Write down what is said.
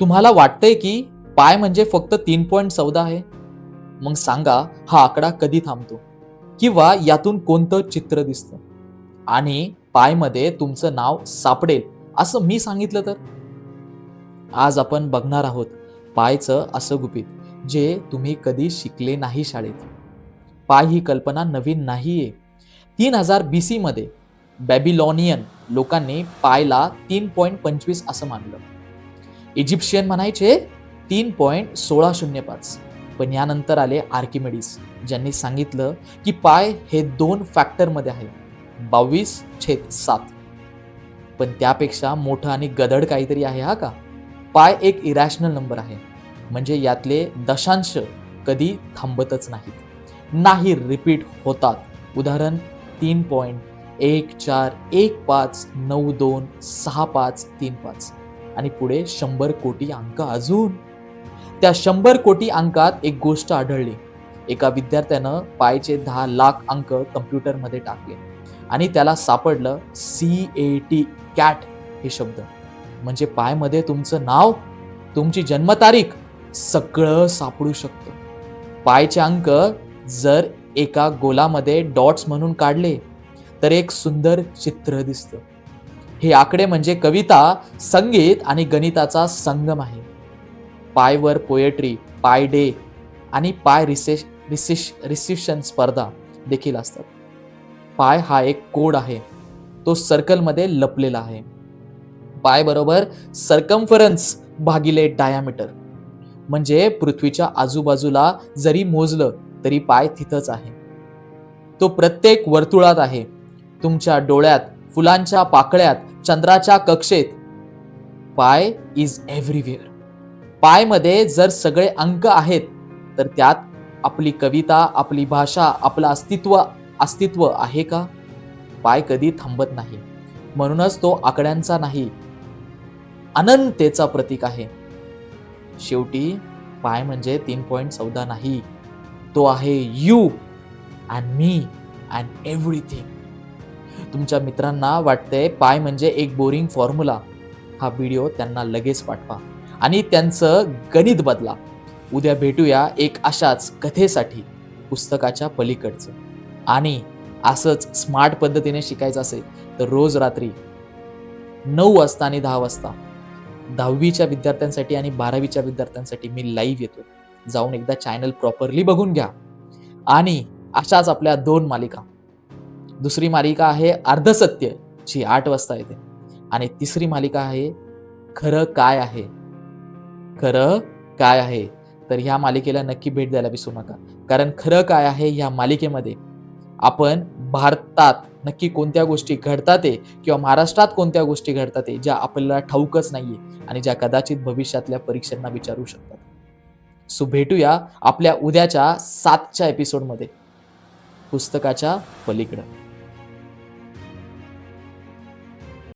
तुम्हाला वाटतंय की पाय म्हणजे फक्त तीन पॉईंट चौदा आहे? मग सांगा हा आकडा कधी थांबतो? किंवा यातून कोणतं चित्र दिसतं? आणि पायमध्ये तुमचं नाव सापडेल असं मी सांगितलं तर? आज आपण बघणार आहोत पायचं असं गुपित जे तुम्ही कधी शिकले नाही शाळेत. पाय ही कल्पना नवीन नाहीये. तीन हजार बी सीमध्ये बॅबिलॉनियन लोकांनी पायला तीन पॉईंट पंचवीस असं मानलं. इजिप्शियन म्हणायचे तीन पॉईंट सोळा शून्य पाच. पण यानंतर आले आर्किमेडिस ज्यांनी सांगितलं की पाय हे दोन फॅक्टरमध्ये आहे बावीस छेद सात. पण त्यापेक्षा मोठं आणि गदड काहीतरी आहे हा का? पाय एक इरॅशनल नंबर आहे म्हणजे यातले दशांश कधी थांबतच नाहीत. नाही रिपीट होतात. उदाहरण तीन पॉईंट एक चार एक पाच नऊ दोन सहा पाच तीन पाच. आणि पुढे शंभर कोटी अंक अजून. त्या शंभर कोटी अंकात एक गोष्ट आढळली. एका विद्यार्थ्यानं पायचे दहा लाख अंक कम्प्युटरमध्ये टाकले. आणि त्याला सापडलं सी ए टी कॅट हे शब्द. म्हणजे पायमध्ये तुमचं नाव तुमची जन्मतारीख सगळं सापडू शकतं. पायचे अंक जर एका गोलामध्ये डॉट्स म्हणून काढले तर एक सुंदर चित्र दिसतं. हे आकडे म्हणजे कविता संगीत आणि गणिताचा संगम आहे. पायवर पोएट्री पाय डे आणि पाय रिसेश रिसिश रिसिप्शन स्पर्धा देखील असतात. पाय हा एक कोड आहे. तो सर्कलमध्ये लपलेला आहे. पाय बरोबर सर्कम्फरन्स भागिले डायामीटर म्हणजे पृथ्वीच्या आजूबाजूला जरी मोजलं तरी पाय तिथंच आहे. तो प्रत्येक वर्तुळात आहे. तुमच्या डोळ्यात फुलांच्या पाकळ्यात चंद्राच्या कक्षेत. पाय इज एव्हरीवेअर पायमध्ये जर सगळे अंक आहेत तर त्यात आपली कविता आपली भाषा आपलं अस्तित्व अस्तित्व आहे का? पाय कधी थांबत नाही. म्हणूनच तो आकड्यांचा नाही. अनंतेचा प्रतीक आहे. शेवटी पाय म्हणजे तीन पॉईंट चौदा नाही. तो आहे you and me and everything तुमच्या मित्रांना वाटतंय पाय म्हणजे एक बोरिंग फॉर्म्युला हा व्हिडिओ त्यांना लगेच पाठवा. आणि त्यांचं गणित बदला. उद्या भेटूया एक अशाच कथेसाठी पुस्तकाच्या पलीकडचं. आणि असंच स्मार्ट पद्धतीने शिकायचं असेल तर रोज रात्री नऊ वाजता आणि दहा वाजता दहावीच्या विद्यार्थ्यांसाठी आणि बारावीच्या विद्यार्थ्यांसाठी मी लाईव्ह येतो. जाऊन एकदा चॅनल प्रॉपरली बघून घ्या. आणि अशाच आपल्या दोन मालिका. दुसरी मालिका आहे अर्धसत्य जी आठ वाजता येते. आणि तिसरी मालिका आहे खरं काय आहे? खरं काय आहे? तर ह्या मालिकेला नक्की भेट द्यायला विसरू नका. कारण खरं काय आहे ह्या मालिकेमध्ये? आपण भारतात नक्की कोणत्या गोष्टी घडतात आहे किंवा महाराष्ट्रात कोणत्या गोष्टी घडतात आहे ज्या आपल्याला ठाऊकच नाहीये आणि ज्या कदाचित भविष्यातल्या परीक्षांना विचारू शकतात. सो भेटूया आपल्या उद्याच्या सातच्या एपिसोडमध्ये पुस्तकाच्या पलीकडं.